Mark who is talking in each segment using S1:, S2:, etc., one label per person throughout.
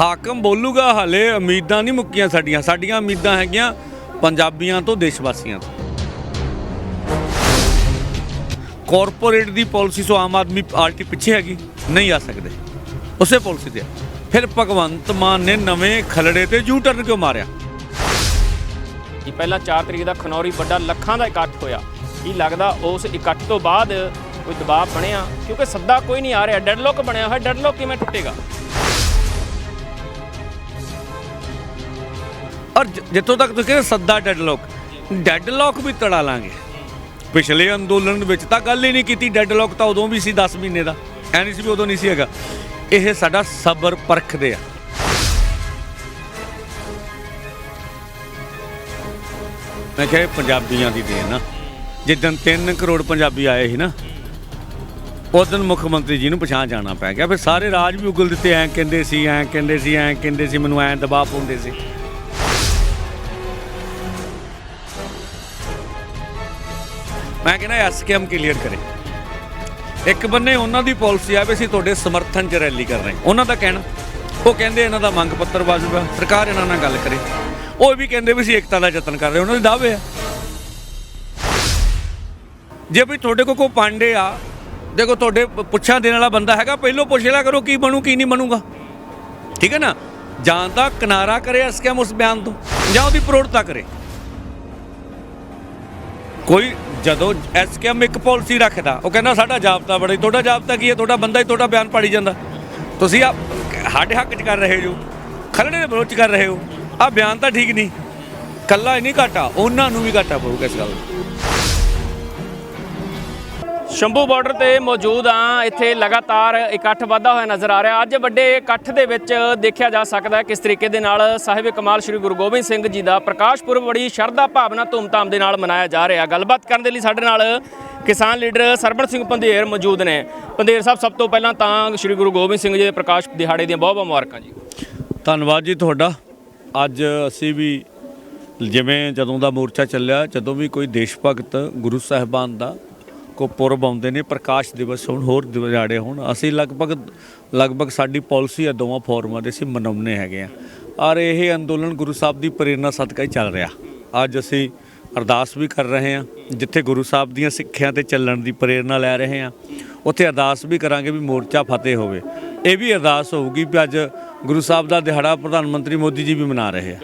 S1: ਹਾਕਮ ਬੋਲੂਗਾ, ਹਾਲੇ ਉਮੀਦਾਂ ਨਹੀਂ ਮੁੱਕੀਆਂ ਸਾਡੀਆਂ। ਸਾਡੀਆਂ ਉਮੀਦਾਂ ਹੈਗੀਆਂ ਪੰਜਾਬੀਆਂ ਤੋਂ ਦੇਸ਼ ਵਾਸੀਆਂ ਤੋਂ। ਕਾਰਪੋਰੇਟ ਦੀ ਪਾਲਿਸੀ ਤੋਂ ਆਮ ਆਦਮੀ ਪਾਰਟੀ ਪਿੱਛੇ ਹੈਗੀ, ਨਹੀਂ ਆ ਸਕਦੇ। ਉਸੇ ਪਾਲਿਸੀ ਤੇ ਫਿਰ ਭਗਵੰਤ ਮਾਨ ਨੇ ਨਵੇਂ ਖਲੜੇ ਤੇ ਯੂ ਟਰਨ ਕਿਉਂ ਮਾਰਿਆ?
S2: ਕਿ ਪਹਿਲਾਂ 4 ਤਰੀਕ ਦਾ ਖਨੌਰੀ ਵੱਡਾ ਲੱਖਾਂ ਦਾ ਇਕੱਠ ਹੋਇਆ। ਕੀ ਲੱਗਦਾ ਉਸ ਇਕੱਠ ਤੋਂ ਬਾਅਦ ਕੋਈ ਦਬਾਅ ਬਣਿਆ? ਕਿਉਂਕਿ ਸੱਦਾ ਕੋਈ ਨਹੀਂ ਆ ਰਿਹਾ। ਡੈਡਲੌਕ ਬਣਿਆ ਹੋਇਆ। ਡੈਡਲੌਕ ਕਿਵੇਂ ਟੁੱਟੇਗਾ?
S1: ਔਰ ਜ- ਜਿੱਥੋਂ ਤੱਕ ਤੁਸੀਂ ਕਹਿੰਦੇ ਸੱਦਾ ਡੈਡਲੌਕ ਡੈਡਲੌਕ ਵੀ ਤੜਾ ਲਾਂਗੇ। ਪਿਛਲੇ ਅੰਦੋਲਨ ਵਿੱਚ ਤਾਂ ਗੱਲ ਹੀ ਨਹੀਂ ਕੀਤੀ, ਡੈਡਲੌਕ ਤਾਂ ਉਦੋਂ ਵੀ ਸੀ 10 ਮਹੀਨੇ ਦਾ, ਐ ਨਹੀਂ ਸੀ ਵੀ ਉਦੋਂ ਨਹੀਂ ਸੀ ਹੈਗਾ। ਇਹ ਸਾਡਾ ਸਬਰ ਪਰਖਦੇ ਆ। ਮੈਂ ਕਿਹਾ ਇਹ ਪੰਜਾਬੀਆਂ ਦੀ ਦੇਣ ਨਾ ਜਿੱਦਣ 3 ਕਰੋੜ ਪੰਜਾਬੀ ਆਏ ਸੀ ਨਾ, ਉਸ ਦਿਨ ਮੁੱਖ ਮੰਤਰੀ ਜੀ ਨੂੰ ਪਛਾਣ ਜਾਣਾ ਪੈ ਗਿਆ। ਫਿਰ ਸਾਰੇ ਰਾਜ ਵੀ ਉਗਲ ਦਿੱਤੇ, ਐਂ ਕਹਿੰਦੇ ਸੀ, ਐਂ ਕਹਿੰਦੇ ਸੀ, ਐਂ ਕਹਿੰਦੇ ਸੀ, ਮੈਨੂੰ ਐਂ ਦਬਾਅ ਪਾਉਂਦੇ ਸੀ। ਮੈਂ ਕਹਿੰਦਾ ਐਸਕੇਐਮ ਕਲੀਅਰ ਕਰੇ। ਇੱਕ ਬੰਨੇ ਉਹਨਾਂ ਦੀ ਪਾਲਿਸੀ ਆ ਵੀ ਅਸੀਂ ਤੁਹਾਡੇ ਸਮਰਥਨ 'ਚ ਰੈਲੀ ਕਰ ਰਹੇ ਉਹਨਾਂ ਦਾ ਕਹਿਣਾ, ਉਹ ਕਹਿੰਦੇ ਇਹਨਾਂ ਦਾ ਮੰਗ ਪੱਤਰ ਵਾਜਬ ਆ ਸਰਕਾਰ ਇਹਨਾਂ ਨਾਲ ਗੱਲ ਕਰੇ। ਉਹ ਵੀ ਕਹਿੰਦੇ ਵੀ ਅਸੀਂ ਏਕਤਾ ਦਾ ਯਤਨ ਕਰ ਰਹੇ ਉਹਨਾਂ ਦੇ ਦਾਅਵੇ ਆ। ਜੇ ਵੀ ਤੁਹਾਡੇ ਕੋਲ ਕੋਈ ਪਾਂਡੇ ਆ, ਦੇਖੋ ਤੁਹਾਡੇ ਪੁੱਛਾਂ ਦੇਣ ਵਾਲਾ ਬੰਦਾ ਹੈਗਾ, ਪਹਿਲੋਂ ਪੁੱਛ ਲਿਆ ਕਰੋ ਕੀ ਬਣੂ, ਕੀ ਨਹੀਂ ਬਣੂਗਾ। ਠੀਕ ਹੈ ਨਾ? ਜਾਂ ਤਾਂ ਕਿਨਾਰਾ ਕਰੇ ਐਸਕੇਐਮ ਉਸ ਬਿਆਨ ਤੋਂ, ਜਾਂ ਉਹਦੀ ਪ੍ਰੋੜਤਾ ਕਰੇ। ਕੋਈ ਜਦੋਂ ਐਸਕੇਐਮ ਇੱਕ ਪਾਲਿਸੀ ਰੱਖਦਾ, ਉਹ ਕਹਿੰਦਾ ਸਾਡਾ ਜਾਬਤਾ ਬੜਾ ਤੁਹਾਡਾ ਜਾਬਤਾ ਕੀ ਹੈ? ਤੁਹਾਡਾ ਬੰਦਾ ਹੀ ਤੁਹਾਡਾ ਬਿਆਨ ਪਾੜੀ ਜਾਂਦਾ। ਤੁਸੀਂ ਆ ਸਾਡੇ ਹੱਕ 'ਚ ਕਰ ਰਹੇ ਹੋ, ਖਲੜੇ ਦੇ ਵਿਰੋਧ 'ਚ ਕਰ ਰਹੇ ਹੋ। ਆ ਬਿਆਨ ਤਾਂ ਠੀਕ ਨਹੀਂ। ਕੱਲਾ ਹੀ ਨਹੀਂ ਘਾਟਾ, ਉਹਨਾਂ ਨੂੰ ਵੀ ਘਾਟਾ ਪਊਗਾ ਇਸ ਗੱਲ ਦਾ।
S2: ਸ਼ੰਭੂ ਬਾਰਡਰ ਤੇ ਮੌਜੂਦ ਆ ਇੱਥੇ ਲਗਾਤਾਰ ਇਕੱਠ ਵਧਦਾ ਹੋਇਆ ਨਜ਼ਰ ਆ ਰਿਹਾ। ਅੱਜ ਵੱਡੇ ਇਕੱਠ ਦੇ ਵਿੱਚ ਦੇਖਿਆ ਜਾ ਸਕਦਾ ਹੈ ਕਿਸ ਤਰੀਕੇ ਦੇ ਨਾਲ ਸਾਹਿਬ ਕਮਾਲ ਸ੍ਰੀ ਗੁਰੂ ਗੋਬਿੰਦ ਸਿੰਘ ਜੀ ਦਾ ਪ੍ਰਕਾਸ਼ ਪੁਰਬ ਬੜੀ ਸ਼ਰਧਾ ਭਾਵਨਾ ਧੂਮਧਾਮ ਦੇ ਨਾਲ ਮਨਾਇਆ ਜਾ ਰਿਹਾ। ਗੱਲਬਾਤ ਕਰਨ ਦੇ ਲਈ ਸਾਡੇ ਨਾਲ ਕਿਸਾਨ ਲੀਡਰ ਸਰਬਣ ਸਿੰਘ ਪੰਧੇਰ ਮੌਜੂਦ ਨੇ। ਪੰਧੇਰ ਸਾਹਿਬ, ਸਭ ਤੋਂ ਪਹਿਲਾਂ ਤਾਂ ਸ੍ਰੀ ਗੁਰੂ ਗੋਬਿੰਦ ਸਿੰਘ ਜੀ ਦੇ ਪ੍ਰਕਾਸ਼ ਦਿਹਾੜੇ ਦੀਆਂ ਬਹੁਤ ਬਹੁਤ ਮੁਬਾਰਕਾਂ ਜੀ।
S1: ਧੰਨਵਾਦ ਜੀ ਤੁਹਾਡਾ। ਅੱਜ ਅਸੀਂ ਵੀ ਜਿਵੇਂ ਜਦੋਂ ਦਾ ਮੋਰਚਾ ਚੱਲਿਆ, ਜਦੋਂ ਵੀ ਕੋਈ ਦੇਸ਼ ਭਗਤ ਗੁਰੂ ਸਾਹਿਬਾਨ ਦਾ ਕੋ ਪੁਰਬ ਆਉਂਦੇ ਨੇ, ਪ੍ਰਕਾਸ਼ ਦਿਵਸ ਹੋਣ, ਹੋਰ ਦਿਹਾੜੇ ਹੋਣ, ਅਸੀਂ ਲਗਭਗ ਲਗਭਗ ਸਾਡੀ ਪਾਲਿਸੀ ਆ, ਦੋਵਾਂ ਫੋਰਮਾਂ ਦੇ ਅਸੀਂ ਮਨਾਉਣੇ ਹੈਗੇ ਆ। ਔਰ ਇਹ ਅੰਦੋਲਨ ਗੁਰੂ ਸਾਹਿਬ ਦੀ ਪ੍ਰੇਰਣਾ ਸਦਕਾ ਹੀ ਚੱਲ ਰਿਹਾ। ਅੱਜ ਅਸੀਂ ਅਰਦਾਸ ਵੀ ਕਰ ਰਹੇ ਹਾਂ, ਜਿੱਥੇ ਗੁਰੂ ਸਾਹਿਬ ਦੀਆਂ ਸਿੱਖਿਆ ਤੇ ਚੱਲਣ ਦੀ ਪ੍ਰੇਰਣਾ ਲੈ ਰਹੇ ਹਾਂ, ਉੱਥੇ ਅਰਦਾਸ ਵੀ ਕਰਾਂਗੇ ਵੀ ਮੋਰਚਾ ਫਤਿਹ ਹੋਵੇ। ਇਹ ਵੀ ਅਰਦਾਸ ਹੋਊਗੀ ਵੀ ਅੱਜ ਗੁਰੂ ਸਾਹਿਬ ਦਾ ਦਿਹਾੜਾ ਪ੍ਰਧਾਨ ਮੰਤਰੀ ਮੋਦੀ ਜੀ ਵੀ ਮਨਾ ਰਹੇ ਆ।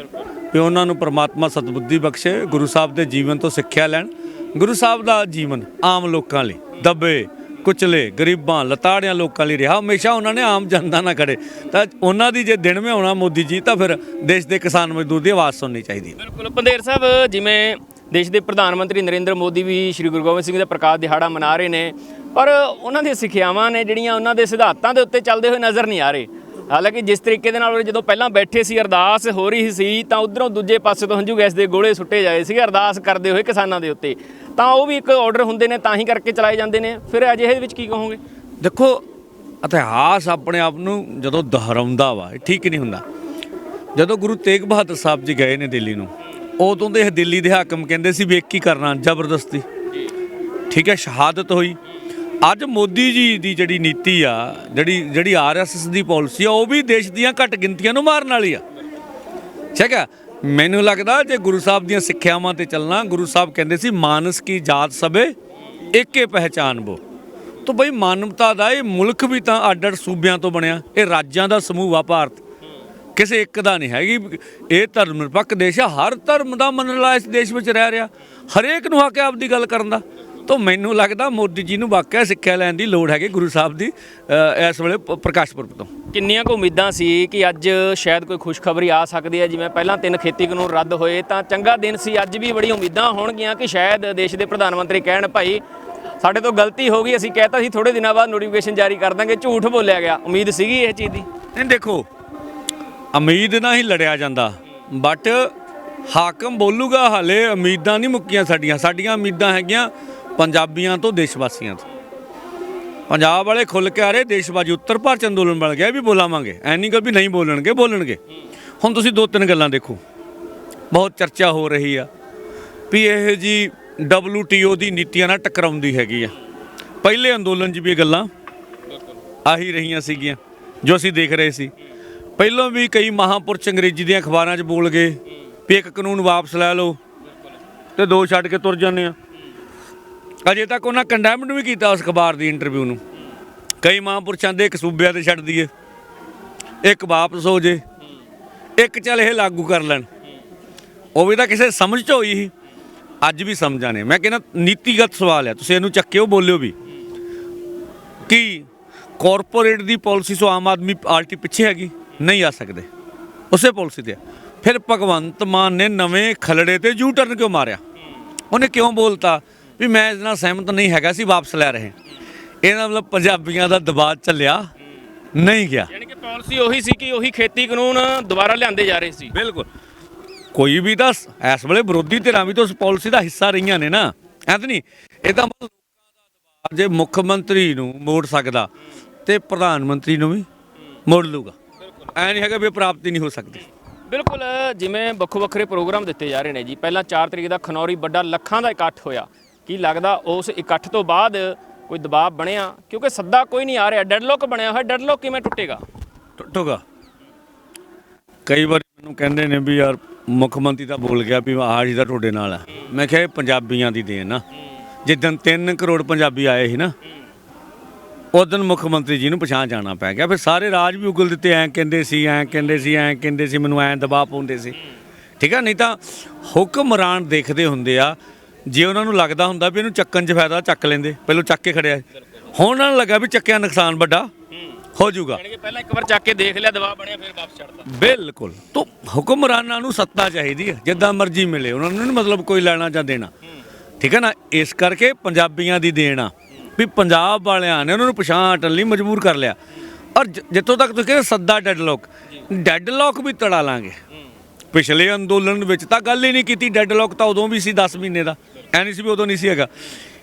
S1: ਵੀ ਉਹਨਾਂ ਨੂੰ ਪ੍ਰਮਾਤਮਾ ਸਤਬੁੱਧੀ ਬਖਸ਼ੇ, ਗੁਰੂ ਸਾਹਿਬ ਦੇ ਜੀਵਨ ਤੋਂ ਸਿੱਖਿਆ ਲੈਣ ਗੁਰੂ ਸਾਹਿਬ ਦਾ ਜੀਵਨ ਆਮ ਲੋਕਾਂ ਲਈ, ਦੱਬੇ, ਕੁਚਲੇ, ਗਰੀਬਾਂ, ਲਤਾੜਿਆਂ ਲੋਕਾਂ ਲਈ ਰਿਹਾ। ਹਮੇਸ਼ਾ ਉਹਨਾਂ ਨੇ ਆਮ ਜਨਤਾ ਨਾਲ ਖੜੇ। ਤਾਂ ਉਹਨਾਂ ਦੀ ਜੇ ਦਿਨ ਆਉਣਾ ਮੋਦੀ ਜੀ, ਤਾਂ ਫਿਰ ਦੇਸ਼ ਦੇ ਕਿਸਾਨ ਮਜ਼ਦੂਰ ਦੀ ਆਵਾਜ਼ ਸੁਣਨੀ ਚਾਹੀਦੀ ਹੈ।
S2: ਬਿਲਕੁਲ। ਪੰਧੇਰ ਸਾਹਿਬ, ਜਿਵੇਂ ਦੇਸ਼ ਦੇ ਪ੍ਰਧਾਨ ਮੰਤਰੀ ਨਰਿੰਦਰ ਮੋਦੀ ਵੀ ਸ੍ਰੀ ਗੁਰੂ ਗੋਬਿੰਦ ਸਿੰਘ ਦਾ ਪ੍ਰਕਾਸ਼ ਦਿਹਾੜਾ ਮਨਾ ਰਹੇ ਨੇ, ਪਰ ਉਹਨਾਂ ਦੀਆਂ ਸਿੱਖਿਆਵਾਂ ਨੇ ਜਿਹੜੀਆਂ ਉਹਨਾਂ ਦੇ ਸਿਧਾਂਤਾਂ ਦੇ ਉੱਤੇ ਚੱਲਦੇ ਹੋਏ ਨਜ਼ਰ ਨਹੀਂ ਆ ਰਹੇ। ਹਾਲਾਂਕਿ ਜਿਸ ਤਰੀਕੇ ਦੇ ਨਾਲ ਉਹ ਜਦੋਂ ਪਹਿਲਾਂ ਬੈਠੇ ਸੀ, ਅਰਦਾਸ ਹੋ ਰਹੀ ਸੀ, ਤਾਂ ਉਧਰੋਂ ਦੂਜੇ ਪਾਸੇ ਤੋਂ ਹੰਝੂ ਗੈਸ ਦੇ ਗੋਲੇ ਸੁੱਟੇ ਜਾਏ ਸੀ ਅਰਦਾਸ ਕਰਦੇ ਹੋਏ ਕਿਸਾਨਾਂ ਦੇ ਉੱਤੇ। ਤਾਂ ਉਹ ਵੀ ਇੱਕ ਆਰਡਰ ਹੁੰਦੇ ਨੇ, ਤਾਂ ਹੀ ਕਰਕੇ ਚਲਾਏ ਜਾਂਦੇ ਨੇ। ਫਿਰ ਅਜਿਹੇ ਵਿੱਚ ਕੀ ਕਹੋਗੇ?
S1: ਦੇਖੋ, ਇਤਿਹਾਸ ਆਪਣੇ ਆਪ ਨੂੰ ਜਦੋਂ ਦੁਹਰਾਉਂਦਾ ਵਾ ਠੀਕ ਨਹੀਂ ਹੁੰਦਾ। ਜਦੋਂ ਗੁਰੂ ਤੇਗ ਬਹਾਦਰ ਸਾਹਿਬ ਜੀ ਗਏ ਨੇ ਦਿੱਲੀ ਨੂੰ, ਉਦੋਂ ਦੇ ਦਿੱਲੀ ਦੇ ਹਾਕਮ ਕਹਿੰਦੇ ਸੀ ਵੀ ਇੱਕ ਹੀ ਕਰਨਾ, ਜ਼ਬਰਦਸਤੀ। ਠੀਕ ਹੈ, ਸ਼ਹਾਦਤ ਹੋਈ। ਅੱਜ ਮੋਦੀ ਜੀ ਦੀ ਜਿਹੜੀ ਨੀਤੀ ਆ, ਜਿਹੜੀ ਜਿਹੜੀ ਆਰਐਸਐਸ ਦੀ ਪਾਲਿਸੀ ਆ, ਉਹ ਵੀ ਦੇਸ਼ ਦੀਆਂ ਘੱਟ ਗਿਣਤੀਆਂ ਨੂੰ ਮਾਰਨ ਵਾਲੀ ਆ। ਠੀਕ ਹੈ ਮੈਨੂੰ ਲੱਗਦਾ ਜੇ ਗੁਰੂ ਸਾਹਿਬ ਦੀਆਂ ਸਿੱਖਿਆਵਾਂ ਤੇ ਚੱਲਣਾ, ਗੁਰੂ ਸਾਹਿਬ ਕਹਿੰਦੇ ਸੀ, ਮਾਨਸ ਕੀ ਜਾਤ ਸਭੇ, ਏਕੇ ਪਹਿਚਾਨ ਬੋ। ਤਾਂ ਬਈ ਮਾਨਵਤਾ ਦਾ ਇਹ ਮੁਲਕ ਵੀ ਤਾਂ ਅੱਡ ਅੱਡ ਸੂਬਿਆਂ ਤੋਂ ਬਣਿਆ। ਇਹ ਰਾਜਾਂ ਦਾ ਸਮੂਹ ਆ ਭਾਰਤ। ਕਿਸੇ ਇੱਕ ਦਾ ਨਹੀਂ ਹੈਗੀ। ਇਹ ਧਰਮ ਨਿਰਪੱਖ ਦੇਸ਼ ਆ। ਹਰ ਧਰਮ ਦਾ ਮੰਨਣ ਵਾਲਾ ਇਸ ਦੇਸ਼ ਵਿੱਚ ਰਹਿ ਰਿਹਾ। ਹਰੇਕ ਨੂੰ ਹੱਕ ਹੈ ਆਪਦੀ ਗੱਲ ਕਰਨ ਦਾ। ਤਾਂ ਮੈਨੂੰ ਲੱਗਦਾ ਮੋਦੀ ਜੀ ਨੂੰ ਵਾਕਿਆ ਸਿੱਖਿਆ ਲੈਣ ਦੀ ਲੋੜ ਹੈਗੀ ਗੁਰੂ ਸਾਹਿਬ ਦੀ ਇਸ ਵੇਲੇ ਪ੍ਰਕਾਸ਼ ਪੁਰਬ ਤੋਂ।
S2: ਕਿੰਨੀਆਂ ਕੁ ਉਮੀਦਾਂ ਸੀ ਕਿ ਅੱਜ ਸ਼ਾਇਦ ਕੋਈ ਖੁਸ਼ਖਬਰੀ ਆ ਸਕਦੀ ਹੈ ਜਿਵੇਂ ਪਹਿਲਾਂ ਤਿੰਨ ਖੇਤੀ ਕਾਨੂੰਨ ਰੱਦ ਹੋਏ ਤਾਂ ਚੰਗਾ ਦਿਨ ਸੀ ਅੱਜ ਵੀ ਬੜੀ ਉਮੀਦਾਂ ਹੋਣਗੀਆਂ ਕਿ ਸ਼ਾਇਦ ਦੇਸ਼ ਦੇ ਪ੍ਰਧਾਨ ਮੰਤਰੀ ਕਹਿਣ ਭਾਈ ਸਾਡੇ ਤੋਂ ਗਲਤੀ ਹੋ ਗਈ ਅਸੀਂ ਕਹਿਤਾ ਸੀ ਥੋੜੇ ਦਿਨਾਂ ਬਾਅਦ ਨੋਟੀਫਿਕੇਸ਼ਨ ਜਾਰੀ ਕਰ ਦਾਂਗੇ ਝੂਠ ਬੋਲਿਆ ਗਿਆ। ਉਮੀਦ ਸੀਗੀ ਇਹ ਚੀਜ਼ ਦੀ?
S1: ਨਹੀਂ ਦੇਖੋ ਉਮੀਦ ਨਾਲ ਹੀ ਲੜਿਆ ਜਾਂਦਾ ਬਟ ਹਾਕਮ ਬੋਲੂਗਾ ਹਾਲੇ ਉਮੀਦਾਂ ਨਹੀਂ ਮੁੱਕੀਆਂ ਸਾਡੀਆਂ। ਸਾਡੀਆਂ ਉਮੀਦਾਂ ਹੈਗੀਆਂ ਪੰਜਾਬੀਆਂ ਤੋਂ ਦੇਸ਼ ਵਾਸੀਆਂ ਤੋਂ। ਪੰਜਾਬ ਵਾਲੇ ਖੁੱਲ ਕੇ ਆ ਰਹੇ ਦੇਸ਼ਵਾਜੀ ਉੱਤਰ ਭਾਰਤ ਅੰਦੋਲਨ ਬਣ ਗਿਆ ਵੀ ਬੋਲਾਵਾਂਗੇ। ਐ ਨਹੀਂ ਗੱਲ ਵੀ ਨਹੀਂ ਬੋਲਣਗੇ ਬੋਲਣਗੇ। ਹੁਣ ਤੁਸੀਂ ਦੋ ਤਿੰਨ ਗੱਲਾਂ ਦੇਖੋ। ਬਹੁਤ ਚਰਚਾ ਹੋ ਰਹੀ ਆ ਵੀ ਇਹ ਜੀ WTO ਦੀ ਨੀਤੀਆਂ ਨਾਲ ਟਕਰਾਉਂਦੀ ਹੈਗੀ ਆ। ਪਹਿਲੇ ਅੰਦੋਲਨ 'ਚ ਵੀ ਇਹ ਗੱਲਾਂ ਆਹੀ ਰਹੀਆਂ ਸੀਗੀਆਂ, ਜੋ ਅਸੀਂ ਦੇਖ ਰਹੇ ਸੀ। ਪਹਿਲਾਂ ਵੀ ਕਈ ਮਹਾਪੁਰਸ਼ ਅੰਗਰੇਜ਼ੀ ਦੀਆਂ ਅਖਬਾਰਾਂ 'ਚ ਬੋਲ ਗਏ ਵੀ ਇੱਕ ਕਾਨੂੰਨ ਵਾਪਸ ਲੈ ਲਓ ਤੇ ਦੋ ਛੱਡ ਕੇ ਤੁਰ ਜਾਂਦੇ ਆ। ਅਜੇ ਤੱਕ ਉਹਨਾਂ ਕੰਡੈਮਡ ਵੀ ਕੀਤਾ ਉਸ ਅਖਬਾਰ ਦੀ ਇੰਟਰਵਿਊ ਨੂੰ। ਕਈ ਮਹਾਂਪੁਰਸ਼ਾਂ ਦੇ ਇੱਕ ਸੂਬਿਆਂ ਤੇ ਛੱਡ ਦਈਏ। ਇੱਕ ਵਾਪਸ ਹੋ ਜੇ। ਇੱਕ ਚੱਲ ਇਹ ਲਾਗੂ ਕਰ ਲੈਣ। ਉਹ ਵੀ ਤਾਂ ਕਿਸੇ ਸਮਝ ਚ ਹੋਈ ਸੀ। ਅੱਜ ਵੀ ਸਮਝਾਂ ਨੇ। ਮੈਂ ਕਹਿੰਦਾ ਨੀਤੀਗਤ ਸਵਾਲ ਹੈ ਤੁਸੀਂ ਇਹਨੂੰ ਚੱਕਿਓ, ਬੋਲਿਓ ਵੀ। ਕਿ ਕਾਰਪੋਰੇਟ ਦੀ policy so Aam Aadmi Party ਪਿੱਛੇ ਹੈਗੀ? ਨਹੀਂ ਆ ਸਕਦੇ। ਉਸੇ ਪਾਲਿਸੀ ਤੇ ਫਿਰ ਭਗਵੰਤ ਮਾਨ ਨੇ ਨਵੇਂ ਖਲੜੇ ਤੇ ਯੂ ਟਰਨ ਕਿਉਂ ਮਾਰਿਆ? ਉਹਨੇ ਕਿਉਂ ਬੋਲਤਾ? ਵੀ ਮੈਂ ਇਸ ਨਾਲ ਸਹਿਮਤ ਨਹੀਂ ਹੈਗਾ ਸੀ ਵਾਪਸ ਲੈ ਰਹੇ। ਇਹਦਾ ਮਤਲਬ ਪੰਜਾਬੀਆਂ ਦਾ ਦਬਾਅ ਚੱਲਿਆ ਨਹੀਂ ਗਿਆ।
S2: ਯਾਨੀ ਕਿ ਪਾਲਿਸੀ ਉਹੀ ਸੀ ਕਿ ਉਹੀ ਖੇਤੀ ਕਾਨੂੰਨ ਦੁਬਾਰਾ ਲਿਆਂਦੇ ਜਾ ਰਹੇ ਸੀ।
S1: ਬਿਲਕੁਲ। ਕੋਈ ਵੀ ਤਾਂ ਇਸ ਵੇਲੇ ਵਿਰੋਧੀ ਧਿਰਾਂ ਵੀ ਤਾਂ ਉਸ ਪਾਲਿਸੀ ਦਾ ਹਿੱਸਾ ਰਹੀਆਂ ਨੇ ਨਾ। ਇਹ ਤਾਂ ਮਤਲਬ ਲੋਕਾਂ ਦਾ ਦਬਾਅ ਜੇ ਮੁੱਖ ਮੰਤਰੀ ਨੂੰ ਮੋੜ ਸਕਦਾ ਤੇ ਪ੍ਰਧਾਨ ਮੰਤਰੀ ਨੂੰ ਵੀ ਮੋੜ ਲੂਗਾ ਐ ਨਹੀਂ ਹੈਗਾ ਵੀ ਇਹ ਪ੍ਰਾਪਤੀ ਨਹੀਂ ਹੋ ਸਕਦੀ।
S2: ਬਿਲਕੁਲ ਜਿਵੇਂ ਵੱਖੋ ਵੱਖਰੇ ਪ੍ਰੋਗਰਾਮ ਦਿੱਤੇ ਜਾ ਰਹੇ ਨੇ ਜੀ। ਪਹਿਲਾਂ 4 ਤਰੀਕ ਦਾ ਖਨੌਰੀ ਵੱਡਾ ਲੱਖਾਂ ਦਾ ਇਕੱਠ ਹੋਇਆ। ਕੀ ਲੱਗਦਾ ਉਸ ਇਕੱਠ ਤੋਂ ਬਾਅਦ ਕੋਈ ਦਬਾਅ ਬਣਿਆ? ਕਿਉਂਕਿ ਸੱਦਾ ਕੋਈ ਨਹੀਂ ਆ ਰਿਹਾ। ਡੈਡਲੌਕ ਬਣਿਆ ਹੋਇਆ। ਡੈਡਲੌਕ ਕਿਵੇਂ ਟੁੱਟੇਗਾ?
S1: ਟੁੱਟੂਗਾ। ਕਈ ਵਾਰ ਮੈਨੂੰ ਕਹਿੰਦੇ ਨੇ ਵੀ ਯਾਰ ਮੁੱਖ ਮੰਤਰੀ ਤਾਂ ਬੋਲ ਗਿਆ ਵੀ ਆਹ ਜੀ ਦਾ ਤੁਹਾਡੇ ਨਾਲ ਹੈ ਮੈਂ ਕਿਹਾ ਇਹ ਪੰਜਾਬੀਆਂ ਦੀ ਦੇਣ ਨਾ ਜਿੱਦਣ 3 ਕਰੋੜ ਪੰਜਾਬੀ ਆਏ ਸੀ ਨਾ, ਉਦੋਂ ਮੁੱਖ ਮੰਤਰੀ ਜੀ ਨੂੰ ਪਛਾਣ ਜਾਣਾ ਪੈ ਗਿਆ। ਫਿਰ ਸਾਰੇ ਰਾਜ ਵੀ ਉਗਲ ਦਿੱਤੇ। ਐਂ ਕਹਿੰਦੇ ਸੀ, ਐਂ ਕਹਿੰਦੇ ਸੀ, ਐਂ ਕਹਿੰਦੇ ਸੀ, ਮੈਨੂੰ ਐਂ ਦਬਾਅ ਪਾਉਂਦੇ ਸੀ। ਠੀਕ ਆ? ਨਹੀਂ ਤਾਂ ਹੁਕਮਰਾਨ ਦੇਖਦੇ ਹੁੰਦੇ ਆ ਜੇ ਉਹਨਾਂ ਨੂੰ ਲੱਗਦਾ ਹੁੰਦਾ ਵੀ ਇਹਨੂੰ ਚੱਕਣ 'ਚ ਫਾਇਦਾ ਚੱਕ ਲੈਂਦੇ। ਪਹਿਲਾਂ ਚੱਕ ਕੇ ਖੜਿਆ। ਹੁਣ ਉਹਨਾਂ ਨੂੰ ਲੱਗਾ ਵੀ ਚੱਕਿਆ ਨੁਕਸਾਨ ਵੱਡਾ। ਹੋ। ਜਾਊਗਾ।
S2: ਯਾਨੀ ਕਿ ਪਹਿਲਾਂ ਇੱਕ ਵਾਰ ਚੱਕ ਕੇ ਦੇਖ ਲਿਆ ਦਬਾਅ ਬਣਿਆ ਫਿਰ ਵਾਪਸ ਛੱਡਤਾ।
S1: ਬਿਲਕੁਲ। ਤੋਂ ਹੁਕਮਰਾਨਾਂ ਨੂੰ ਸੱਤਾ ਚਾਹੀਦੀ ਹੈ ਜਿੱਦਾਂ ਮਰਜ਼ੀ ਮਿਲੇ। ਉਹਨਾਂ ਨੂੰ ਨਹੀਂ ਮਤਲਬ ਕੋਈ ਲੈਣਾ ਜਾਂ ਦੇਣਾ। ਠੀਕ ਹੈ ਨਾ? ਇਸ ਕਰਕੇ ਪੰਜਾਬੀਆਂ ਦੀ ਦੇਣਾ ਵੀ ਪੰਜਾਬ ਵਾਲਿਆਂ ਨੇ ਉਹਨਾਂ ਨੂੰ ਪਛਾਣ ਹਟਣ ਲਈ ਮਜਬੂਰ ਕਰ ਲਿਆ। ਔਰ ਜ- ਜਿੱਥੋਂ ਤੱਕ ਤੁਸੀਂ ਕਹਿੰਦੇ ਸੱਦਾ ਡੈਡਲੌਕ ਡੈਡਲੌਕ ਵੀ ਤੜਾ ਲਾਂਗੇ। ਪਿਛਲੇ ਅੰਦੋਲਨ ਵਿੱਚ ਤਾਂ ਗੱਲ ਹੀ ਨਹੀਂ ਕੀਤੀ। ਡੈਡਲੌਕ ਤਾਂ ਉਦੋਂ ਵੀ ਸੀ 10 ਮਹੀਨੇ ਦਾ। ਐ ਨਹੀਂ ਸੀ ਵੀ ਉਦੋਂ ਨਹੀਂ ਸੀ ਹੈਗਾ।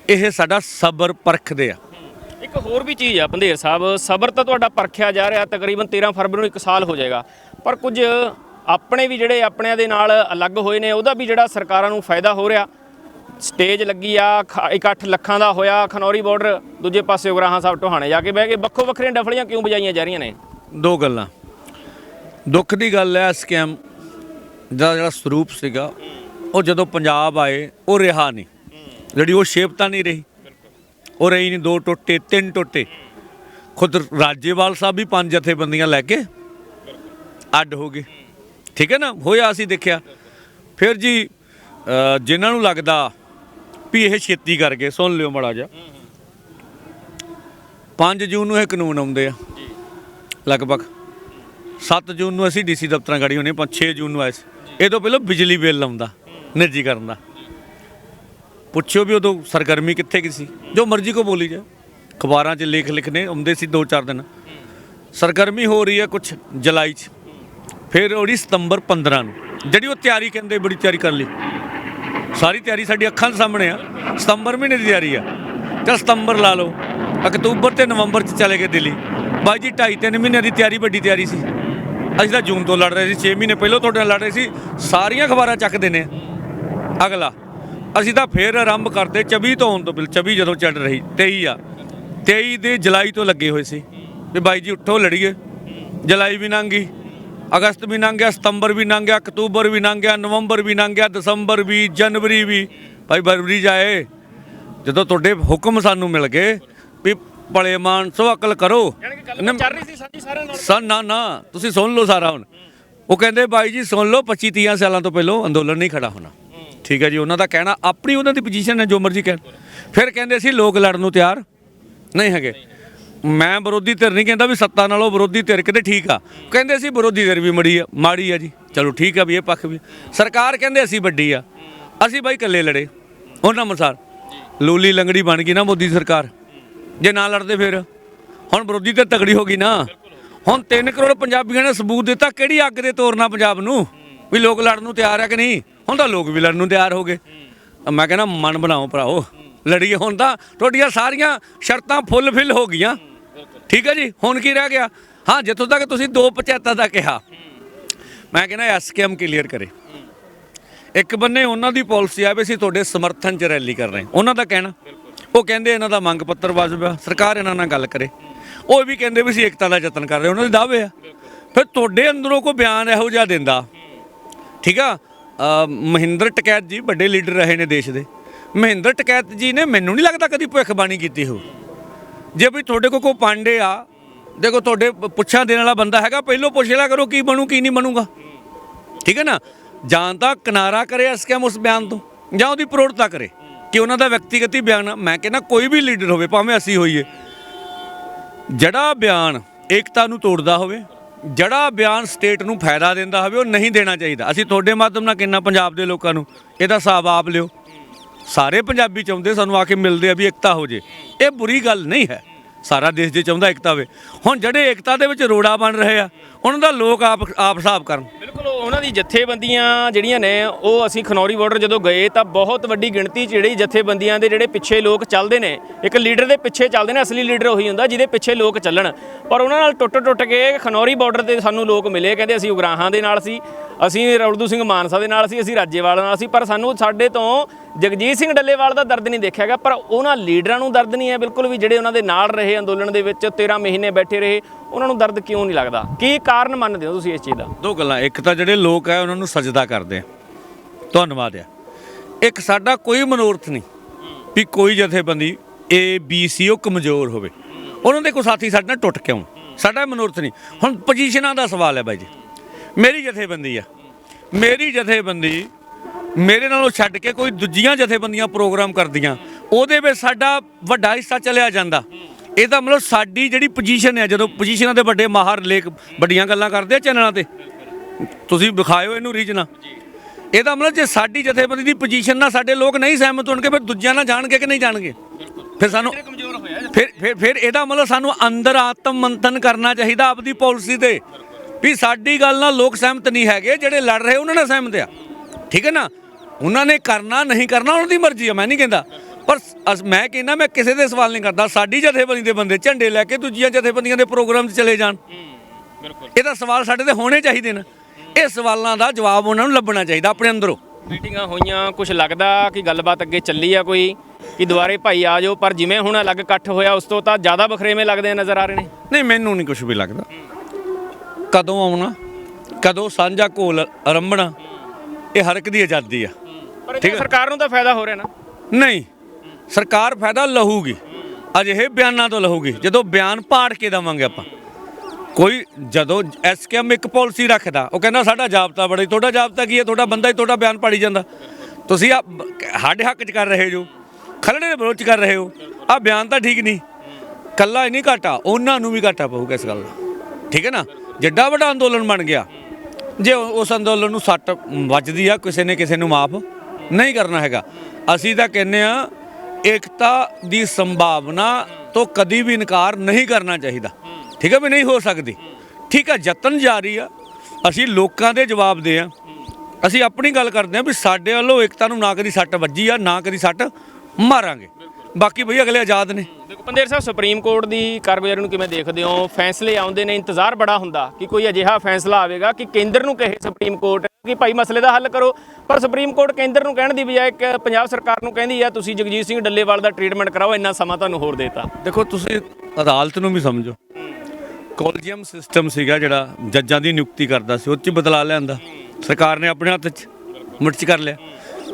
S1: ਇਹ ਸਾਡਾ ਸਬਰ ਪਰਖਦੇ ਆ।
S2: ਇੱਕ ਹੋਰ ਵੀ ਚੀਜ਼ ਆ ਪੰਧੇਰ ਸਾਹਿਬ ਸਬਰ ਤਾਂ ਤੁਹਾਡਾ ਪਰਖਿਆ ਜਾ ਰਿਹਾ ਤਕਰੀਬਨ 13 ਫਰਵਰੀ ਨੂੰ 1 ਸਾਲ ਹੋ ਜਾਏਗਾ। ਪਰ ਕੁਝ ਆਪਣੇ ਵੀ ਜਿਹੜੇ ਆਪਣਿਆਂ ਦੇ ਨਾਲ ਅਲੱਗ ਹੋਏ ਨੇ ਉਹਦਾ ਵੀ ਜਿਹੜਾ ਸਰਕਾਰਾਂ ਨੂੰ ਫਾਇਦਾ ਹੋ ਰਿਹਾ। ਸਟੇਜ ਲੱਗੀ ਆ ਖ- ਇਕੱਠ ਲੱਖਾਂ ਦਾ ਹੋਇਆ ਖਨੌਰੀ ਬਾਰਡਰ ਦੂਜੇ ਪਾਸੇ ਉਗਰਾਹਾਂ ਸਾਹਿਬ ਟੋਹਾਣੇ ਜਾ ਕੇ ਬਹਿ ਕੇ ਵੱਖੋ ਵੱਖਰੀਆਂ ਡਫਲੀਆਂ ਕਿਉਂ ਵਜਾਈਆਂ ਜਾ ਰਹੀਆਂ ਨੇ?
S1: ਦੋ ਗੱਲਾਂ। ਦੁੱਖ ਦੀ ਗੱਲ ਹੈ ਸਕੈਮ ਦਾ ਜਿਹੜਾ ਸਰੂਪ ਸੀਗਾ ਉਹ ਜਦੋਂ ਪੰਜਾਬ ਆਏ ਉਹ ਰਿਹਾ ਨਹੀਂ। ਜਿਹੜੀ ਉਹ ਸ਼ੇਪ ਤਾਂ ਨਹੀਂ ਰਹੀ। ਉਹ ਰਹੀ ਨਹੀਂ ਦੋ ਟੋਟੇ ਤਿੰਨ ਟੋਟੇ। ਖੁਦ ਰਾਜੇਵਾਲ ਸਾਹਿਬ ਵੀ ਪੰਜ ਜਥੇਬੰਦੀਆਂ ਲੈ ਕੇ ਅੱਡ ਹੋ ਗਏ। ਠੀਕ ਹੈ ਨਾ? ਹੋਇਆ ਅਸੀਂ ਦੇਖਿਆ। ਫਿਰ ਜੀ ਜਿਨ੍ਹਾਂ ਨੂੰ ਲੱਗਦਾ ਵੀ ਇਹ ਛੇਤੀ ਕਰ ਗਏ ਸੁਣ ਲਿਓ ਮੜਾ ਜਾ 5 ਜੂਨ ਨੂੰ ਇਹ ਕਾਨੂੰਨ ਆਉਂਦੇ ਆ। ਲਗਭਗ। 7 ਜੂਨ ਨੂੰ ਅਸੀਂ ਡੀਸੀ ਦਫ਼ਤਰਾਂ ਗੜੀ ਹੋਣੇ 5-6 ਜੂਨ ਨੂੰ ਆਏ ਸੀ। ਇਹ ਤੋਂ ਪਹਿਲਾਂ ਬਿਜਲੀ ਬਿੱਲ ਆਉਂਦਾ। ਨਿੱਜੀ ਕਰਨ ਦਾ ਪੁੱਛਿਓ ਵੀ ਉਦੋਂ ਸਰਗਰਮੀ ਕਿੱਥੇ ਕੀ ਸੀ ਜੋ ਮਰਜ਼ੀ ਕੋ ਬੋਲੀ ਜਾ ਅਖਬਾਰਾਂ 'ਚ ਲੇਖ ਲਿਖਨੇ ਆਉਂਦੇ ਸੀ 2-4 ਦਿਨ ਸਰਗਰਮੀ ਹੋ ਰਹੀ ਹੈ ਕੁਝ ਜੁਲਾਈ 'ਚ ਫਿਰ ਉਹਦੀ ਸਤੰਬਰ 15 ਨੂੰ ਜਿਹੜੀ ਉਹ ਤਿਆਰੀ ਕਹਿੰਦੇ ਬੜੀ ਤਿਆਰੀ ਕਰ ਲਈ ਸਾਰੀ ਤਿਆਰੀ ਸਾਡੀ ਅੱਖਾਂ ਦੇ ਸਾਹਮਣੇ ਆ ਸਤੰਬਰ ਮਹੀਨੇ ਦੀ ਤਿਆਰੀ ਆ ਚਲ ਸਤੰਬਰ ਲਾ ਲਓ ਅਕਤੂਬਰ ਤੇ ਨਵੰਬਰ 'ਚ ਚਲੇ ਗਏ ਦਿੱਲੀ ਬਾਈ ਜੀ 2.5-3 ਮਹੀਨਿਆਂ ਦੀ ਤਿਆਰੀ ਵੱਡੀ ਤਿਆਰੀ ਸੀ ਅਸੀਂ ਤਾਂ ਜੂਨ ਤੋਂ ਲੜ ਰਹੇ ਸੀ 6 ਮਹੀਨੇ ਪਹਿਲਾਂ ਤੁਹਾਡੇ ਨਾਲ ਲੜ ਰਹੇ ਸੀ ਸਾਰੀਆਂ ਅਖਬਾਰਾਂ ਚੱਕਦੇ ਨੇ ਅਗਲਾ ਅਸੀਂ ਤਾਂ ਫੇਰ ਆਰੰਭ ਕਰਦੇ 24 ਤੋਂ ਆਉਣ ਤੋਂ ਬਿਲ 24 ਜਦੋਂ ਚੱਲ ਰਹੀ 23 ਆ। 23 ਦੇ ਜੁਲਾਈ ਤੋਂ ਲੱਗੇ ਹੋਏ ਸੀ ਵੀ ਬਾਈ ਜੀ ਉੱਠੋ ਲੜੀਏ। ਜੁਲਾਈ ਵੀ ਲੰਘ ਗਈ ਅਗਸਤ ਵੀ ਲੰਘ ਗਿਆ ਸਤੰਬਰ ਵੀ ਲੰਘ ਗਿਆ ਅਕਤੂਬਰ ਵੀ ਲੰਘ ਗਿਆ ਨਵੰਬਰ ਵੀ ਲੰਘ ਗਿਆ ਦਸੰਬਰ ਵੀ ਜਨਵਰੀ ਵੀ। ਭਾਈ ਫਰਵਰੀ ਜਾਏ ਜਦੋਂ ਤੁਹਾਡੇ ਹੁਕਮ ਸਾਨੂੰ ਮਿਲ ਗਏ ਵੀ ਭਲੇ ਮਾਨ ਸੋ ਅਕਲ ਕਰੋ।
S2: ਯਾਨੀ ਕਿ ਗੱਲ ਚੱਲ ਰਹੀ ਸੀ ਸਾਡੀ ਸਾਰਿਆਂ ਨਾਲ?
S1: ਸਰ ਨਾ ਨਾ ਤੁਸੀਂ ਸੁਣ ਲਓ ਸਾਰਾ ਹੁਣ। ਉਹ ਕਹਿੰਦੇ ਬਾਈ ਜੀ ਸੁਣ ਲਓ 25 30 ਸਾਲਾਂ ਤੋਂ ਪਹਿਲਾਂ ਅੰਦੋਲਨ ਨਹੀਂ ਖੜਾ ਹੋਣਾ। ਠੀਕ ਹੈ ਜੀ, ਉਹਨਾਂ ਦਾ ਕਹਿਣਾ, ਆਪਣੀ ਉਹਨਾਂ ਦੀ ਪੋਜੀਸ਼ਨ ਹੈ ਜੋ ਮਰਜ਼ੀ ਕਹਿਣ। ਫਿਰ ਕਹਿੰਦੇ ਸੀ, ਲੋਕ ਲੜਨ ਨੂੰ ਤਿਆਰ ਨਹੀਂ ਹੈਗੇ। ਮੈਂ ਵਿਰੋਧੀ ਧਿਰ ਨਹੀਂ ਕਹਿੰਦਾ ਵੀ ਸੱਤਾ ਨਾਲੋਂ ਵਿਰੋਧੀ ਧਿਰ ਕਿਤੇ ਠੀਕ ਆ। ਕਹਿੰਦੇ ਸੀ, ਵਿਰੋਧੀ ਧਿਰ ਵੀ ਮੜੀ ਆ, ਮਾੜੀ ਆ ਜੀ। ਚਲੋ ਠੀਕ ਆ ਵੀ, ਇਹ ਪੱਖ ਵੀ। ਸਰਕਾਰ ਕਹਿੰਦੇ ਅਸੀਂ ਵੱਡੀ ਆ। ਅਸੀਂ ਬਾਈ ਇਕੱਲੇ ਲੜੇ। ਉਹਨਾਂ ਅਨੁਸਾਰ। ਲੂਲੀ ਲੰਗੜੀ ਬਣ ਗਈ ਨਾ ਮੋਦੀ ਸਰਕਾਰ। ਜੇ ਨਾ ਲੜਦੇ ਫਿਰ। ਹੁਣ ਵਿਰੋਧੀ ਤੇ ਤਗੜੀ ਹੋ ਗਈ ਨਾ। ਹੁਣ 3 ਕਰੋੜ ਪੰਜਾਬੀਆਂ ਨੇ ਸਬੂਤ ਦਿੱਤਾ, ਕਿਹੜੀ ਅੱਗ ਦੇ ਤੋਰਨਾ ਪੰਜਾਬ ਨੂੰ? ਵੀ ਲੋਕ ਲੜਨ ਨੂੰ ਤਿਆਰ ਆ ਕਿ ਨਹੀਂ? ਹੁਣ ਤਾਂ ਲੋਕ ਵੀ ਲੜਨ ਨੂੰ ਤਿਆਰ ਹੋ ਗਏ। ਮੈਂ ਕਹਿੰਦਾ ਮਨ ਬਣਾਓ ਭਰਾਓ। ਲੜੀਏ ਹੁਣ ਤਾਂ ਤੁਹਾਡੀਆਂ ਸਾਰੀਆਂ ਸ਼ਰਤਾਂ ਫੁੱਲ ਫਿਲ ਹੋ ਗਈਆਂ। ਠੀਕ ਹੈ ਜੀ ਹੁਣ ਕੀ ਰਹਿ ਗਿਆ? ਹਾਂ ਜਿੱਥੋਂ ਤੱਕ ਤੁਸੀਂ ਦੋ ਪੰਚਾਇਤਾਂ ਦਾ ਕਿਹਾ। ਮੈਂ ਕਹਿੰਦਾ ਐਸਕੇਐਮ ਕਲੀਅਰ ਕਰੇ। ਇੱਕ ਬੰਨੇ ਉਹਨਾਂ ਦੀ ਪਾਲਿਸੀ ਆ ਵੀ ਅਸੀਂ ਤੁਹਾਡੇ ਸਮਰਥਨ 'ਚ ਰੈਲੀ ਕਰ ਰਹੇ ਉਹਨਾਂ ਦਾ ਕਹਿਣਾ। ਉਹ ਕਹਿੰਦੇ ਇਹਨਾਂ ਦਾ ਮੰਗ ਪੱਤਰ ਵਾਜਬ ਆ ਸਰਕਾਰ ਇਹਨਾਂ ਨਾਲ ਗੱਲ ਕਰੇ। ਉਹ ਵੀ ਕਹਿੰਦੇ ਵੀ ਅਸੀਂ ਏਕਤਾ ਦਾ ਯਤਨ ਕਰ ਰਹੇ ਉਹਨਾਂ ਦੇ ਦਾਅਵੇ ਆ। ਫਿਰ ਤੁਹਾਡੇ ਅੰਦਰੋਂ ਕੋ ਬਿਆਨ ਇਹੋ ਜਿਹਾ ਦਿੰਦਾ। ਠੀਕ ਆ? ਮਹਿੰਦਰ ਟਕੈਤ ਜੀ ਵੱਡੇ ਲੀਡਰ ਰਹੇ ਨੇ ਦੇਸ਼ ਦੇ। ਮਹਿੰਦਰ ਟਕੈਤ ਜੀ ਨੇ ਮੈਨੂੰ ਨਹੀਂ ਲੱਗਦਾ ਕਦੀ ਭਵਿੱਖਬਾਣੀ ਕੀਤੀ ਹੋ ਜੇ ਵੀ ਤੁਹਾਡੇ ਕੋ ਕੋ ਪਾਂਡੇ ਆ, ਦੇਖੋ ਤੁਹਾਡੇ ਪੁੱਛਾਂ ਦੇਣ ਵਾਲਾ ਬੰਦਾ ਹੈਗਾ, ਪਹਿਲੋਂ ਪੁੱਛ ਲਿਆ ਕਰੋ ਕੀ ਬਣੂ, ਕੀ ਨਹੀਂ ਬਣੂਗਾ। ਠੀਕ ਹੈ ਨਾ? ਜਾਂ ਤਾਂ ਕਿਨਾਰਾ ਕਰੇ ਅਸਕੈਮ ਉਸ ਬਿਆਨ ਤੋਂ, ਜਾਂ ਉਹਦੀ ਪ੍ਰੋੜਤਾ ਕਰੇ, ਕਿ ਉਹਨਾਂ ਦਾ ਵਿਅਕਤੀਗਤ ਬਿਆਨ ਮੈਂ ਕਹਿੰਦਾ ਕੋਈ ਵੀ ਲੀਡਰ ਹੋਵੇ, ਭਾਵੇਂ ਅਸੀਂ ਹੋਈਏ, ਜਿਹੜਾ ਬਿਆਨ ਏਕਤਾ ਨੂੰ ਤੋੜਦਾ ਹੋਵੇ ਜਿਹੜਾ ਬਿਆਨ ਸਟੇਟ ਨੂੰ ਫਾਇਦਾ ਦਿੰਦਾ ਹੋਵੇ, ਉਹ ਨਹੀਂ ਦੇਣਾ ਚਾਹੀਦਾ। ਅਸੀਂ ਤੁਹਾਡੇ ਮਾਧਿਅਮ ਨਾਲ ਕਿੰਨਾ ਪੰਜਾਬ ਦੇ ਲੋਕਾਂ ਨੂੰ? ਇਹਦਾ ਹਿਸਾਬ ਆਪ ਲਿਓ। ਸਾਰੇ ਪੰਜਾਬੀ ਚਾਹੁੰਦੇ ਸਾਨੂੰ ਆ ਕੇ ਮਿਲਦੇ ਆ ਵੀ ਏਕਤਾ ਹੋ ਜੇ। ਇਹ ਬੁਰੀ ਗੱਲ ਨਹੀਂ ਹੈ। ਸਾਰਾ ਦੇਸ਼ ਜੇ ਚਾਹੁੰਦਾ ਏਕਤਾ ਹੋਵੇ। ਹੁਣ ਜਿਹੜੇ ਏਕਤਾ ਦੇ ਵਿੱਚ ਰੋੜਾ ਬਣ ਰਹੇ ਆ, ਉਹਨਾਂ ਦਾ ਲੋਕ ਆਪ ਆਪ ਹਿਸਾਬ ਕਰਨ।
S2: ਬਿਲਕੁਲ, ਉਹਨਾਂ ਦੀ ਜਥੇਬੰਦੀਆਂ ਜਿਹੜੀਆਂ ਨੇ, ਉਹ ਅਸੀਂ ਖਨੌਰੀ ਬਾਰਡਰ ਜਦੋਂ ਗਏ ਤਾਂ ਬਹੁਤ ਵੱਡੀ ਗਿਣਤੀ 'ਚ ਜਿਹੜੀ ਜਥੇਬੰਦੀਆਂ ਦੇ ਜਿਹੜੇ ਪਿੱਛੇ ਲੋਕ ਚੱਲਦੇ ਨੇ, ਇੱਕ ਲੀਡਰ ਦੇ ਪਿੱਛੇ ਚੱਲਦੇ ਨੇ, ਅਸਲੀ ਲੀਡਰ ਉਹੀ ਹੁੰਦਾ ਜਿਹਦੇ ਪਿੱਛੇ ਲੋਕ ਚੱਲਣ। ਪਰ ਉਹਨਾਂ ਨਾਲ ਟੁੱਟ ਟੁੱਟ ਕੇ ਖਨੌਰੀ ਬਾਰਡਰ ਤੇ ਸਾਨੂੰ ਲੋਕ ਮਿਲੇ, ਕਹਿੰਦੇ ਅਸੀਂ ਉਗਰਾਹਾਂ ਦੇ ਨਾਲ ਸੀ। ਅਸੀਂ ਰੌਲਦੂ ਸਿੰਘ ਮਾਨਸਾ ਦੇ ਨਾਲ ਸੀ, ਅਸੀਂ ਰਾਜੇਵਾਲ ਨਾਲ ਸੀ, ਪਰ ਸਾਨੂੰ ਸਾਡੇ ਤੋਂ ਜਗਜੀਤ ਸਿੰਘ ਡੱਲੇਵਾਲ ਦਾ ਦਰਦ ਨਹੀਂ ਦੇਖਿਆ ਗਿਆ, ਪਰ ਉਹਨਾਂ ਲੀਡਰਾਂ ਨੂੰ ਦਰਦ ਨਹੀਂ ਹੈ ਬਿਲਕੁਲ ਵੀ, ਜਿਹੜੇ ਉਹਨਾਂ ਦੇ ਨਾਲ ਰਹੇ ਅੰਦੋਲਨ ਦੇ ਵਿੱਚ 13 ਮਹੀਨੇ ਬੈਠੇ ਰਹੇ, ਉਹਨਾਂ ਨੂੰ ਦਰਦ ਕਿਉਂ ਨਹੀਂ ਲੱਗਦਾ? ਕੀ ਕਾਰਨ ਮੰਨਦੇ ਹੋ ਤੁਸੀਂ ਇਸ ਚੀਜ਼ ਦਾ?
S1: ਦੋ ਗੱਲਾਂ, ਇੱਕ ਤਾਂ ਜਿਹੜੇ ਲੋਕ ਆ, ਉਹਨਾਂ ਨੂੰ ਸਜਦਾ ਕਰਦੇ ਆ। ਧੰਨਵਾਦ ਆ। ਇੱਕ, ਸਾਡਾ ਕੋਈ ਮਨੋਰਥ ਨਹੀਂ ਵੀ ਕੋਈ ਜਥੇਬੰਦੀ ਏ ਬੀ ਸੀ ਉਹ ਕਮਜ਼ੋਰ ਹੋਵੇ। ਉਹਨਾਂ ਦੇ ਕੋਈ ਸਾਥੀ ਸਾਡੇ ਨਾਲ ਟੁੱਟ ਕੇ ਆਉਣ। ਸਾਡਾ ਮਨੋਰਥ ਨਹੀਂ। ਹੁਣ ਪੋਜੀਸ਼ਨਾਂ ਦਾ ਸਵਾਲ ਹੈ ਬਾਈ ਜੀ। ਮੇਰੀ ਜਥੇਬੰਦੀ ਆ। ਮੇਰੀ ਜਥੇਬੰਦੀ ਮੇਰੇ ਨਾਲੋਂ ਛੱਡ ਕੇ ਕੋਈ ਦੂਜੀਆਂ ਜਥੇਬੰਦੀਆਂ ਪ੍ਰੋਗਰਾਮ ਕਰਦੀਆਂ ਉਹਦੇ ਵਿੱਚ ਸਾਡਾ ਵੱਡਾ ਹਿੱਸਾ ਚਲਿਆ ਜਾਂਦਾ। ਇਹਦਾ ਮਤਲਬ ਸਾਡੀ ਜਿਹੜੀ ਪੋਜੀਸ਼ਨ ਹੈ ਜਦੋਂ ਪੋਜੀਸ਼ਨਾਂ ਦੇ ਵੱਡੇ ਮਾਹਰ ਲੇਖ ਵੱਡੀਆਂ ਗੱਲਾਂ ਕਰਦੇ ਆ ਚੈਨਲਾਂ ਤੇ ਤੁਸੀਂ ਵਿਖਾਇਓ ਇਹਨੂੰ ਰੀਜਨਾ ਇਹਦਾ ਮਤਲਬ ਜੇ ਸਾਡੀ ਜਥੇਬੰਦੀ ਦੀ ਪੋਜੀਸ਼ਨ ਨਾਲ ਸਾਡੇ ਲੋਕ ਨਹੀਂ ਸਹਿਮਤ ਹੋਣਗੇ ਫਿਰ ਦੂਜਿਆਂ ਨਾਲ ਜਾਣਗੇ ਕਿ ਨਹੀਂ ਜਾਣਗੇ? ਫਿਰ ਸਾਨੂੰ ਫਿਰ ਫਿਰ ਫਿਰ ਇਹਦਾ ਮਤਲਬ ਸਾਨੂੰ ਅੰਦਰ ਆਤਮ ਮੰਥਨ ਕਰਨਾ ਚਾਹੀਦਾ ਆਪਦੀ ਪਾਲਿਸੀ ਤੇ। ਵੀ ਸਾਡੀ ਗੱਲ ਨਾਲ ਲੋਕ ਸਹਿਮਤ ਨਹੀਂ ਹੈਗੇ ਜਿਹੜੇ ਲੜ ਰਹੇ ਉਹਨਾਂ ਨਾਲ ਸਹਿਮਤ ਆ। ਠੀਕ ਹੈ ਨਾ? ਉਹਨਾਂ ਨੇ ਕਰਨਾ ਨਹੀਂ ਕਰਨਾ ਉਹਨਾਂ ਦੀ ਮਰਜ਼ੀ ਆ ਮੈਂ ਨਹੀਂ ਕਹਿੰਦਾ। ਪਰ ਮੈਂ ਕਹਿੰਦਾ ਮੈਂ ਕਿਸੇ ਦੇ ਸਵਾਲ ਨਹੀਂ ਕਰਦਾ। ਸਾਡੀ ਜਥੇਬੰਦੀ ਦੇ ਬੰਦੇ ਝੰਡੇ ਲੈ ਕੇ ਦੂਜੀਆਂ ਜਥੇਬੰਦੀਆਂ ਦੇ ਪ੍ਰੋਗਰਾਮ 'ਚ ਚਲੇ ਜਾਣ।
S2: ਬਿਲਕੁਲ।
S1: ਇਹਦਾ ਸਵਾਲ ਸਾਡੇ ਤੇ ਹੋਣੇ ਚਾਹੀਦੇ ਨੇ। ਇਹ ਸਵਾਲਾਂ ਦਾ ਜਵਾਬ ਉਹਨਾਂ ਨੂੰ ਲੱਭਣਾ ਚਾਹੀਦਾ ਆਪਣੇ ਅੰਦਰੋਂ।
S2: ਮੀਟਿੰਗਾਂ ਹੋਈਆਂ ਕੁਝ ਲੱਗਦਾ ਕਿ ਗੱਲਬਾਤ ਅੱਗੇ ਚੱਲੀ ਆ ਕੋਈ ਕਿ ਦੁਬਾਰੇ ਭਾਈ ਆ ਜਾਓ ਪਰ ਜਿਵੇਂ ਹੁਣ ਅਲੱਗ ਇਕੱਠ ਹੋਇਆ ਉਸ ਤੋਂ ਤਾਂ ਜ਼ਿਆਦਾ ਬਖਰੇਵੇਂ ਲੱਗਦੇ ਨਜ਼ਰ ਆ ਰਹੇ ਨੇ।
S1: ਨਹੀਂ ਮੈਨੂੰ ਨਹੀਂ ਕੁਝ ਵੀ ਲੱਗਦਾ। ਕਦੋਂ ਆਉਣਾ ਕਦੋਂ ਸਾਂਝਾ ਘੋਲ ਰੰਭਣਾ ਇਹ ਹਰ ਇੱਕ ਦੀ ਆਜ਼ਾਦੀ ਆ।
S2: ਪਰ ਇਹ ਸਰਕਾਰ ਨੂੰ ਤਾਂ ਫਾਇਦਾ ਹੋ ਰਿਹਾ ਨਾ।
S1: ਨਹੀਂ ਸਰਕਾਰ ਫਾਇਦਾ ਲਹੂਗੀ ਅਜਿਹੇ ਬਿਆਨਾਂ ਤੋਂ ਲਹੂਗੀ ਜਦੋਂ ਬਿਆਨ ਪਾੜ ਕੇ ਦੇਵਾਂਗੇ ਆਪਾਂ। ਕੋਈ ਜਦੋਂ ਐਸਕੇਐਮ ਇੱਕ ਪਾਲਿਸੀ ਰੱਖਦਾ ਉਹ ਕਹਿੰਦਾ ਸਾਡਾ ਜਾਬਤਾ ਬੜਾ ਤੁਹਾਡਾ ਜਾਬਤਾ ਕੀ ਹੈ? ਤੁਹਾਡਾ ਬੰਦਾ ਹੀ ਤੁਹਾਡਾ ਬਿਆਨ ਪਾੜੀ ਜਾਂਦਾ। ਤੁਸੀਂ ਆ ਸਾਡੇ ਹੱਕ 'ਚ ਕਰ ਰਹੇ ਜੋ ਖਲੜੇ ਦੇ ਵਿਰੋਧ 'ਚ ਕਰ ਰਹੇ ਹੋ। ਆ ਬਿਆਨ ਤਾਂ ਠੀਕ ਨਹੀਂ ਕੱਲਾ ਹੀ ਨਹੀਂ ਘਾਟਾ ਉਹਨਾਂ ਨੂੰ ਵੀ ਘਾਟਾ ਪਊਗਾ ਇਸ ਗੱਲ ਦਾ। ਠੀਕ ਹੈ ਨਾ? ਜਿੱਡਾ ਵੱਡਾ ਅੰਦੋਲਨ ਬਣ ਗਿਆ, ਜੇ ਉਸ ਅੰਦੋਲਨ ਨੂੰ ਸੱਟ ਵੱਜਦੀ ਆ, ਕਿਸੇ ਨੇ ਕਿਸੇ ਨੂੰ ਮਾਫ ਨਹੀਂ ਕਰਨਾ ਹੈਗਾ। ਅਸੀਂ ਤਾਂ ਕਹਿੰਦੇ ਆ, ਏਕਤਾ ਦੀ ਸੰਭਾਵਨਾ ਤੋਂ ਕਦੀ ਵੀ ਇਨਕਾਰ ਨਹੀਂ ਕਰਨਾ ਚਾਹੀਦਾ। ਠੀਕ ਹੈ ਵੀ ਨਹੀਂ ਹੋ ਸਕਦੀ। ਠੀਕ ਹੈ ਯਤਨ ਜਾਰੀ ਆ। ਅਸੀਂ ਲੋਕਾਂ ਦੇ ਜਵਾਬ ਦੇ ਆ। ਅਸੀਂ ਆਪਣੀ ਗੱਲ ਕਰਦੇ ਆ ਵੀ ਸਾਡੇ ਵੱਲੋਂ ਏਕਤਾ ਨੂੰ ਨਾ ਕਦੀ ਸੱਟ ਵੱਜੀ ਆ, ਨਾ ਕਦੀ ਸੱਟ ਮਾਰਾਂਗੇ। ਬਾਕੀ ਬਈ ਅਗਲੇ ਆਜ਼ਾਦ ਨੇ।
S2: ਦੇਖੋ ਸਾਹਿਬ ਸੁਪਰੀਮ ਕੋਰਟ ਦੀ ਕਾਰਗੁਜ਼ਾਰੀ ਨੂੰ ਕਿਵੇਂ ਦੇਖਦੇ ਹੋ? ਫੈਸਲੇ ਆਉਂਦੇ ਨੇ, ਇੰਤਜ਼ਾਰ ਬੜਾ ਹੁੰਦਾ ਕਿ ਕੋਈ ਅਜਿਹਾ ਫੈਸਲਾ ਆਵੇਗਾ ਕਿ ਕੇਂਦਰ ਨੂੰ ਕਹੇ ਸੁਪਰੀਮ ਕੋਰਟ ਕਿ ਭਾਈ ਮਸਲੇ ਦਾ ਹੱਲ ਕਰੋ। ਪਰ ਸੁਪਰੀਮ ਕੋਰਟ ਕੇਂਦਰ ਨੂੰ ਕਹਿਣ ਦੀ ਬਜਾਏ ਇੱਕ ਪੰਜਾਬ ਸਰਕਾਰ ਨੂੰ ਕਹਿੰਦੀ ਆ, ਤੁਸੀਂ ਜਗਜੀਤ ਸਿੰਘ ਡੱਲੇਵਾਲ ਦਾ ਟ੍ਰੀਟਮੈਂਟ ਕਰਾਓ, ਇੰਨਾ ਸਮਾਂ ਤੁਹਾਨੂੰ ਹੋਰ ਦੇਤਾ।
S1: ਦੇਖੋ, ਤੁਸੀਂ ਅਦਾਲਤ ਨੂੰ ਵੀ ਸਮਝੋ। ਕੋਲਜੀਅਮ ਸਿਸਟਮ ਸੀਗਾ ਜਿਹੜਾ, ਜੱਜਾਂ ਦੀ ਨਿਯੁਕਤੀ ਕਰਦਾ ਸੀ, ਉਹ 'ਚ ਬਦਲਾ ਲਿਆਂਦਾ। ਸਰਕਾਰ ਨੇ ਆਪਣੇ ਹੱਥ 'ਚ ਮੁੱਠ 'ਚ ਕਰ ਲਿਆ।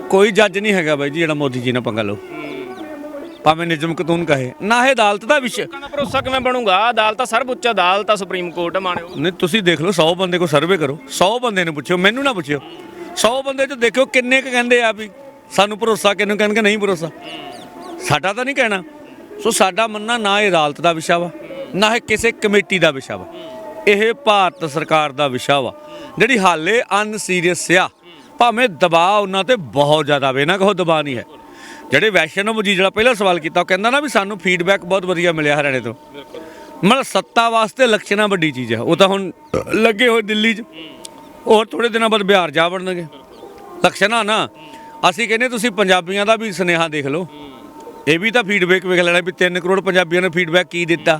S1: ਕੋਈ ਜੱਜ ਨਹੀਂ ਹੈਗਾ ਬਾਈ ਜੀ, ਜਿਹੜਾ ਮੋਦੀ ਜੀ ਨਾਲ ਪੰਗਾ ਲਓ। ਭਾਵੇਂ ਨਿਜਮ ਕਤੂਨ ਕਹੇ ਨਾ ਇਹ ਅਦਾਲਤ ਦਾ ਵਿਸ਼ਾ।
S2: ਲੋਕਾਂ ਦਾ ਭਰੋਸਾ ਕਿਵੇਂ ਬਣੂਗਾ? ਅਦਾਲਤ ਆ ਸਰਵਉੱਚ ਅਦਾਲਤ ਆ ਸੁਪਰੀਮ ਕੋਰਟ ਮਾਣਿਓ।
S1: ਨਹੀਂ ਤੁਸੀਂ ਦੇਖ ਲਓ 100 ਬੰਦੇ ਕੋ ਸਰਵੇ ਕਰੋ। 100 ਬੰਦੇ ਨੂੰ ਪੁੱਛਿਓ ਮੈਨੂੰ ਨਾ ਪੁੱਛਿਓ। 100 ਬੰਦੇ ਚ ਦੇਖਿਓ ਕਿੰਨੇ ਕ ਕਹਿੰਦੇ ਆ ਵੀ ਸਾਨੂੰ ਭਰੋਸਾ ਕਿਹਨੂੰ ਕਹਿਣਗੇ ਨਹੀਂ ਭਰੋਸਾ। ਸਾਡਾ ਤਾਂ ਨਹੀਂ ਕਹਿਣਾ। ਸੋ ਸਾਡਾ ਮੰਨਣਾ ਨਾ ਇਹ ਅਦਾਲਤ ਦਾ ਵਿਸ਼ਾ ਵਾ ਨਾ ਇਹ ਕਿਸੇ ਕਮੇਟੀ ਦਾ ਵਿਸ਼ਾ ਵਾ। ਇਹ ਭਾਰਤ ਸਰਕਾਰ ਦਾ ਵਿਸ਼ਾ ਵਾ। ਜਿਹੜੀ ਹਾਲੇ ਅਨਸੀਰੀਅਸ ਆ ਭਾਵੇਂ ਦਬਾਅ ਉਹਨਾਂ ਤੇ ਬਹੁਤ ਜ਼ਿਆਦਾ ਵੇ ਨਾ ਕਹੋ ਦਬਾਅ ਨਹੀਂ ਹੈ। ਜਿਹੜੇ ਵੈਸ਼ਨਵ ਜੀ ਜਿਹੜਾ ਪਹਿਲਾ ਸਵਾਲ ਕੀਤਾ ਉਹ ਕਹਿੰਦਾ ਨਾ ਵੀ ਸਾਨੂੰ ਫੀਡਬੈਕ ਬਹੁਤ ਵਧੀਆ ਮਿਲਿਆ ਹਰਿਆਣੇ ਤੋਂ। ਮਤਲਬ ਸੱਤਾ ਵਾਸਤੇ ਇਲੈਕਸ਼ਨਾਂ ਵੱਡੀ ਚੀਜ਼ ਹੈ। ਉਹ ਤਾਂ ਹੁਣ ਲੱਗੇ ਹੋਏ ਦਿੱਲੀ 'ਚ। ਹੋਰ ਥੋੜੇ ਦਿਨਾਂ ਬਾਅਦ ਬਿਹਾਰ ਜਾ ਵੜਨਗੇ। ਇਲੈਕਸ਼ਨਾਂ ਨਾ। ਅਸੀਂ ਕਹਿੰਦੇ ਤੁਸੀਂ ਪੰਜਾਬੀਆਂ ਦਾ ਵੀ ਸੁਨੇਹਾ ਦੇਖ ਲਓ। ਇਹ ਵੀ ਤਾਂ ਫੀਡਬੈਕ ਵੇਖ ਲੈਣਾ ਵੀ 3 ਕਰੋੜ ਪੰਜਾਬੀਆਂ ਨੇ ਫੀਡਬੈਕ ਕੀ ਦਿੱਤਾ।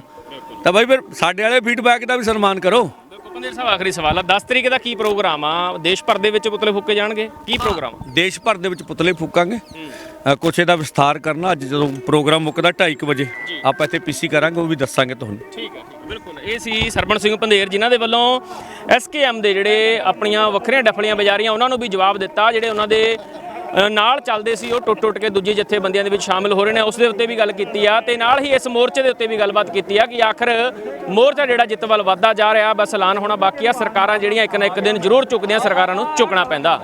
S1: ਤਾਂ ਬਾਈ ਫਿਰ ਸਾਡੇ ਵਾਲੇ ਫੀਡਬੈਕ ਦਾ ਵੀ ਸਨਮਾਨ ਕਰੋ।
S2: ਦੇਖੋ ਪੰਦੇਰ ਸਾਹਿਬ ਆਖਰੀ ਸਵਾਲ ਆ। 10 ਤਰੀਕ ਦਾ ਕੀ ਪ੍ਰੋਗਰਾਮ ਆ? ਦੇਸ਼ ਭਰ ਦੇ ਵਿੱਚ ਪੁਤਲੇ ਫੂਕੇ ਜਾਣਗੇ? ਕੀ ਪ੍ਰੋਗਰਾਮ?
S1: ਦੇਸ਼ ਭਰ ਦੇ ਵਿੱਚ ਪੁਤਲੇ ਫੂਕਾਂਗੇ। ਕੁਛ ਇਹਦਾ ਵਿਸਥਾਰ ਕਰਨਾ ਅੱਜ ਜਦੋਂ ਪ੍ਰੋਗਰਾਮ ਮੁੱਕਦਾ 2:30 ਵਜੇ ਆਪਾਂ ਇੱਥੇ ਪੀਸੀ ਕਰਾਂਗੇ ਉਹ ਵੀ ਦੱਸਾਂਗੇ ਤੁਹਾਨੂੰ।
S2: ਠੀਕ ਹੈ ਬਿਲਕੁਲ। ਇਹ ਸੀ ਸਰਬਣ ਸਿੰਘ ਪੰਧੇਰ ਜਿਨ੍ਹਾਂ ਦੇ ਵੱਲੋਂ ਐਸਕੇਐਮ ਦੇ ਜਿਹੜੇ ਆਪਣੀਆਂ ਵੱਖਰੀਆਂ ਡਫਲੀਆਂ ਬਜਾਰੀਆਂ ਉਹਨਾਂ ਨੂੰ ਵੀ ਜਵਾਬ ਦਿੱਤਾ। ਜਿਹੜੇ ਉਹਨਾਂ ਦੇ ਨਾਲ ਚੱਲਦੇ ਸੀ ਉਹ ਟੁੱਟ ਟੁੱਟ ਕੇ ਦੂਜੀ ਜਥੇਬੰਦੀਆਂ ਦੇ ਵਿੱਚ ਸ਼ਾਮਿਲ ਹੋ ਰਹੇ ਨੇ। ਉਸ ਦੇ ਉੱਤੇ ਵੀ ਗੱਲ ਕੀਤੀ ਆ ਤੇ ਨਾਲ ਹੀ ਇਸ ਮੋਰਚੇ ਦੇ ਉੱਤੇ ਵੀ ਗੱਲਬਾਤ ਕੀਤੀ ਆ ਕਿ ਆਖਰ ਮੋਰਚਾ ਜਿਹੜਾ ਜਿੱਤ ਵੱਲ ਵੱਧਦਾ ਜਾ ਰਿਹਾ ਬਸ ਐਲਾਨ ਹੋਣਾ ਬਾਕੀ ਆ। ਸਰਕਾਰਾਂ ਜਿਹੜੀਆਂ ਇੱਕ ਨਾ ਇੱਕ ਦਿਨ ਜ਼ਰੂਰ ਝੁਕਦੀਆਂ ਸਰਕਾਰਾਂ ਨੂੰ ਝੁਕਣਾ ਪੈਂਦਾ।